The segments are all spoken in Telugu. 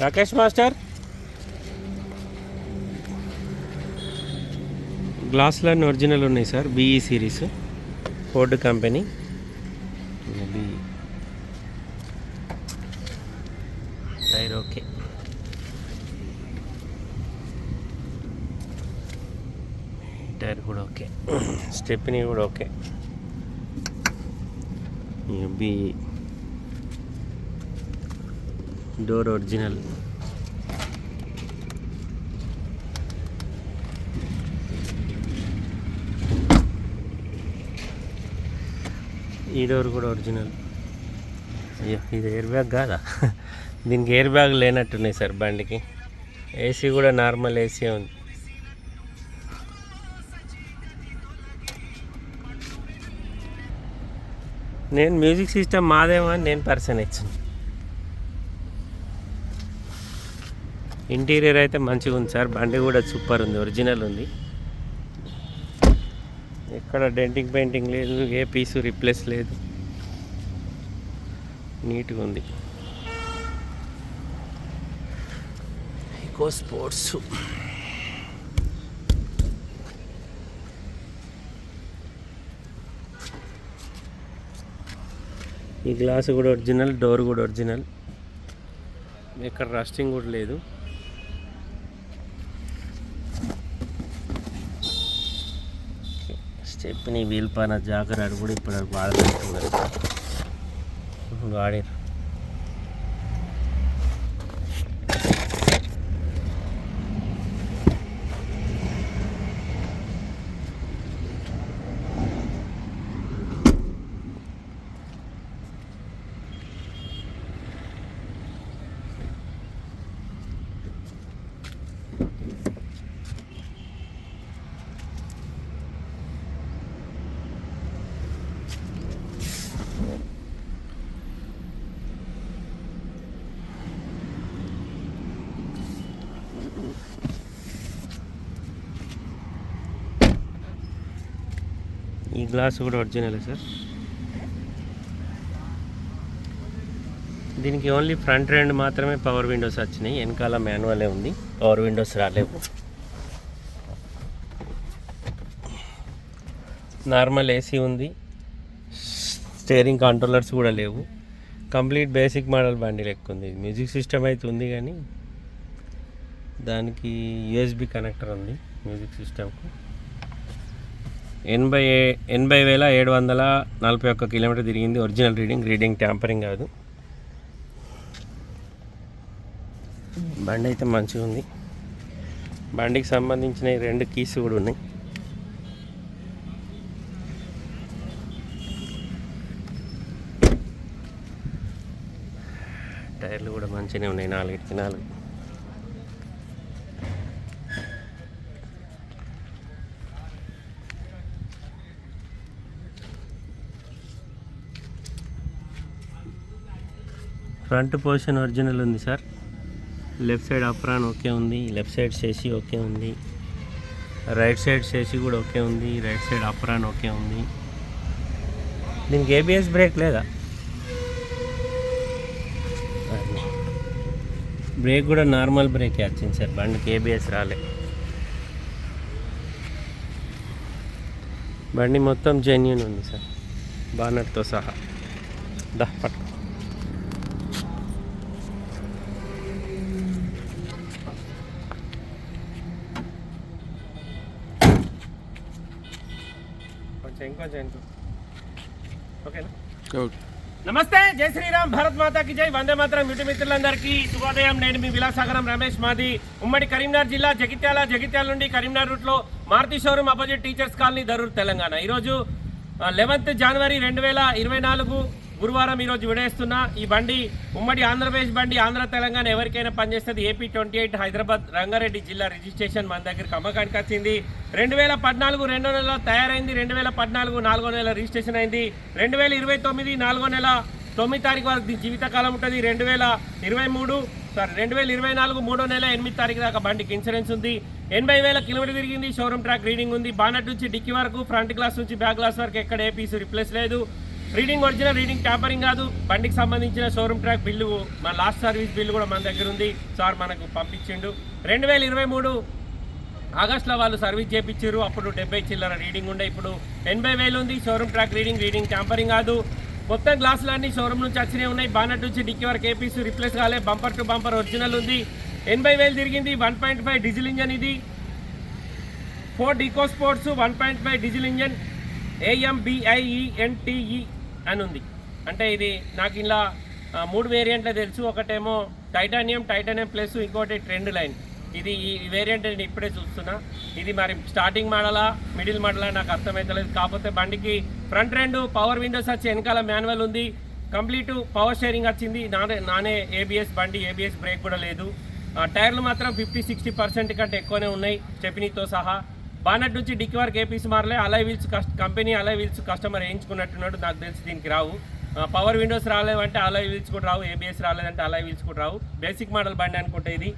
రాకేష్ మాస్టర్. గ్లాసులన్నీ ఒరిజినల్ ఉన్నాయి sir BE series Ford company. Tyre okay. Tyre కూడా ఓకే. స్టెప్ని కూడా ఓకే. B door original. ఈ డోర్ కూడా ఒరిజినల్. అయ్యో ఇది ఎయిర్ బ్యాగ్ కాదా? దీనికి ఎయిర్ బ్యాగ్ లేనట్టున్నాయి సార్ బండికి. ఏసీ కూడా నార్మల్ ఏసీ ఉంది. నేను మ్యూజిక్ సిస్టమ్ మాదేమో అని నేను పర్సన్ ఇచ్చాను. ఇంటీరియర్ అయితే మంచిగా ఉంది సార్. బండి కూడా సూపర్ ఉంది. ఒరిజినల్ ఉంది. ఎక్కడ డెంటింగ్ పెయింటింగ్ లేదు. ఏ పీసు రిప్లేస్ లేదు. నీట్గా ఉంది. ఈకో స్పోర్ట్స్ ఈ గ్లాస్ కూడా ఒరిజినల్ డోర్ కూడా ఒరిజినల్ ఇక్కడ రస్టింగ్ కూడా లేదు. చెప్పిన వీల్ పైన జాగ్రత్త కూడా ఇప్పుడు వాడలేదు. వాడారు ఈ గ్లాస్ కూడా ఒరిజినల్ సార్ దీనికి ఓన్లీ ఫ్రంట్ రెండు మాత్రమే పవర్ విండోస్ వచ్చినాయి. వెనకాల మాన్యువలే ఉంది. పవర్ విండోస్ రాలేవు. నార్మల్ ఏసీ ఉంది. స్టేరింగ్ కంట్రోలర్స్ కూడా లేవు. కంప్లీట్ బేసిక్ మోడల్ బండి లెక్క ఉంది మ్యూజిక్ సిస్టమ్ అయితే ఉంది కానీ దానికి యూఎస్బి కనెక్టర్ ఉంది మ్యూజిక్ సిస్టమ్కు. ఎనభై ఎనభై వేల ఏడు వందల నలభై ఒక్క కిలోమీటర్ తిరిగింది ఒరిజినల్ రీడింగ్. రీడింగ్ ట్యాంపరింగ్ కాదు. బండి అయితే మంచిగా ఉంది బండికి సంబంధించిన రెండు కీస్ కూడా ఉన్నాయి టైర్లు కూడా మంచిగానే ఉన్నాయి నాలుగిటికి నాలుగు. ఫ్రంట్ పోర్షన్ ఒరిజినల్ ఉంది sir. Left side apron okay ఉంది లెఫ్ట్ సైడ్ చేసి ఓకే ఉంది. రైట్ సైడ్ చేసి కూడా ఓకే ఉంది రైట్ సైడ్ అప్రాన్ ఓకే ఉంది. దీనికి ఏబిఎస్ బ్రేక్ లేదా? బ్రేక్ కూడా నార్మల్ బ్రేక్ వచ్చింది సార్. బండికి ఏబిఎస్ రాలే. బండి మొత్తం జెన్యున్ ఉంది సార్. బానర్తో సహా. దా పట్టుకో. కొంచెం ఇంకొంచెం ఇంకో నమస్తే జై శ్రీరామ్ భారత్ మాతాకి జై. వందే మాత్రం యుటి మిత్రులందరికీ శుభోదయం. నేను మీ విలాసాగరం రమేష్ మాది. ఉమ్మడి కరీంనగర్ జిల్లా జగిత్యాల జగిత్యాల నుండి కరీంనగర్ రూట్లో Maruti showroom opposite teachers colony Darur Telangana. ఈరోజు లెవెన్త్ జనవరి రెండు వేల ఇరవై నాలుగు గురువారం ఈరోజు విడేస్తున్న ఈ బండి ఉమ్మడి ఆంధ్రప్రదేశ్ బండి ఆంధ్ర తెలంగాణ ఎవరికైనా పనిచేస్తుంది. AP twenty eight Hyderabad Rangareddy జిల్లా రిజిస్ట్రేషన్ మన దగ్గరికి అమ్మకానికి వచ్చింది. రెండు వేల పద్నాలుగు రెండో నెల తయారైంది. రెండు వేల పద్నాలుగు నాలుగో నెల రిజిస్ట్రేషన్ అయింది. రెండు వేల ఇరవై తొమ్మిది నాలుగో నెల తొమ్మిది తారీఖు వరకు జీవితకాలం ఉంటుంది. రెండు వేల ఇరవై మూడు సారీ రెండు వేల ఇరవై నాలుగు మూడో నెల ఎనిమిది తారీఖు దాకా బండికి ఇన్సూరెన్స్ ఉంది. ఎనభై వేల కిలోమీటర్ తిరిగింది. షోరూమ్ ట్రాక్ రీడింగ్ ఉంది. బానట్ నుంచి డిక్కీ వరకు ఫ్రంట్ గ్లాస్ నుంచి బ్యాక్ గ్లాస్ వరకు ఎక్కడ ఏ పీసు రిప్లేస్ లేదు. రీడింగ్ ఒరిజినల్ రీడింగ్ ట్యాంపరింగ్ కాదు. బండికి సంబంధించిన షోరూమ్ ట్రాక్ బిల్లు మన లాస్ట్ సర్వీస్ బిల్లు కూడా మన దగ్గర ఉంది. సార్ మనకు పంపించిండు. రెండు వేల ఇరవై మూడు ఆగస్టులో వాళ్ళు సర్వీస్ చేయించారు అప్పుడు డెబ్బై చిల్లర రీడింగ్ ఉండే. ఇప్పుడు ఎనభై వేలు ఉంది. Showroom track reading reading tampering కాదు. మొత్తం గ్లాసులు అన్ని షోరూమ్ నుంచి వచ్చినాయి ఉన్నాయి. బానట్ నుంచి డిక్కీ వరకు ఏపీస్ రిప్లేస్ కాలే. బంపర్ టు బంపర్ ఒరిజినల్ ఉంది. ఎనభై వేలు తిరిగింది. One point five diesel engine ఇది. Ford Eco Sports one point five diesel engine AMBIENTE అని ఉంది. అంటే ఇది నాకు ఇలా మూడు వేరియంట్లు తెలుసు. ఒకటేమో టైటానియం టైటానియం ప్లస్ ఇంకోటి ట్రెండ్ లైన్ ఇది ఈ వేరియంట్ నేను ఇప్పుడే చూస్తున్నా. ఇది మరి స్టార్టింగ్ మోడలా మిడిల్ మోడలా నాకు అర్థమవుతలేదు కాకపోతే బండికి ఫ్రంట్ రెండు పవర్ విండోస్ వచ్చి వెనకాల మాన్యువల్ ఉంది. కంప్లీట్ పవర్ షేరింగ్ వచ్చింది. నానే నానే ఏబిఎస్ బండి ఏబిఎస్ బ్రేక్ కూడా లేదు. టైర్లు మాత్రం ఫిఫ్టీ సిక్స్టీ పర్సెంట్ కంటే ఎక్కువనే ఉన్నాయి. స్టెపినీతో సహా. బానట్ నుంచి డిక్కి వరకు ఏపీసీ మారలే అలై వీల్స్ కస్ట్ కంపెనీ అలై వీల్స్ కస్టమర్ వేయించుకున్నట్టున్నాడు నాకు తెలిసి దీనికి రావు. పవర్ విండోస్ రాలేవంటే అలై వీల్స్ కూడా రావు ఏబిఎస్ రాలేదంటే అలై వీల్స్ కూడా రావు. బేసిక్ మోడల్ బండి అనుకుంటే ఇది.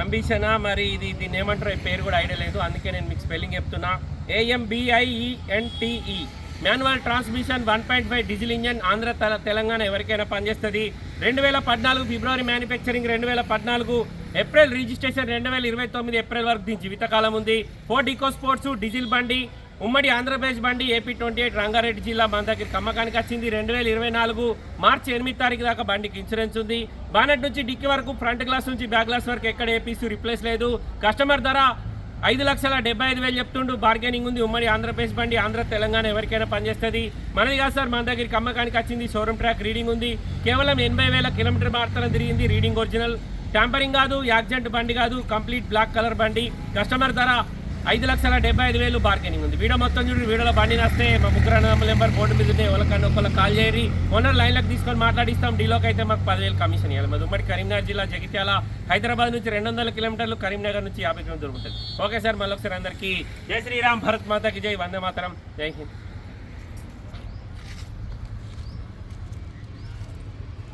అంబిషనా మరి ఇది దీన్ని ఏమంటారో పేరు కూడా ఐడియా లేదు. అందుకే నేను మీకు స్పెల్లింగ్ చెప్తున్నా. AMBIENTE. Manual transmission one point five diesel engine Andhra Telangana ఎవరికైనా పనిచేస్తుంది. రెండు వేల పద్నాలుగు ఫిబ్రవరి మ్యానుఫ్యాక్చరింగ్ రెండు వేల పద్నాలుగు ఏప్రిల్ రిజిస్ట్రేషన్ రెండు వేల ఇరవై తొమ్మిది ఏప్రిల్ వరకు దీని జీవితకాలం ఉంది. ఫోర్ ఈకో స్పోర్ట్స్ డీజిల్ బండి ఉమ్మడి ఆంధ్రప్రదేశ్ బండి ఏపీ ట్వంటీ ఎయిట్ రంగారెడ్డి జిల్లా మన దగ్గర కమ్మకానికి వచ్చింది. రెండు వేల ఇరవై నాలుగు మార్చి ఎనిమిది తారీఖు దాకా బండికి ఇన్సూరెన్స్ ఉంది. బానెట్ నుంచి డిక్కీ వరకు ఫ్రంట్ గ్లాస్ నుంచి బ్యాక్ గ్లాస్ వరకు ఎక్కడ ఏపీసీ రిప్లేస్ లేదు. కస్టమర్ ధర ఐదు లక్షల డెబ్బై ఐదు వేలు చెప్తుండు. బార్గెనింగ్ ఉంది. ఉమ్మడి ఆంధ్రప్రదేశ్ బండి ఆంధ్ర తెలంగాణ ఎవరికైనా పనిచేస్తుంది. మనది కాదు సార్ మన దగ్గరికి అమ్మకానికి వచ్చింది షోరూమ్ ట్రాక్ రీడింగ్ ఉంది. కేవలం ఎనభై వేల కిలోమీటర్ మాత్రం తిరిగింది రీడింగ్ ఒరిజినల్ ట్యాంపరింగ్ కాదు యాక్సిడెంట్ బండి కాదు కంప్లీట్ బ్లాక్ కలర్ బండి. కస్టమర్ ధర ఐదు లక్షల డెబ్బై ఐదు వేలు బార్గెనింగ్ ఉంది. వీడియో మొత్తం చూడండి. వీడియోలో బండి నస్తే మా ముగ్గురు అన్నదమ్ముల నెంబర్ బోర్డు మీద ఉంటే ఎవరికన్నా ఒకళ్ళకి కాల్ చేయరి ఓనర్ లైన్లకు తీసుకొని మాట్లాడిస్తాం. డీలోకి అయితే మాకు పదివేలు కమిషన్ ఇవ్వాలి. మాది ఉమ్మడి కరీంనగర్ జిల్లా జగిత్యాల హైదరాబాద్ నుంచి రెండు వందల కిలోమీటర్లు కరీంనగర్ నుంచి యాభై కిలోమీటర్లు దొరుకుతుంది ఓకే సార్ మళ్ళీ ఒకసారి అందరికీ జై శ్రీరామ్ భరత్ మాతకి జై వందే మాతరం. జై హింద్.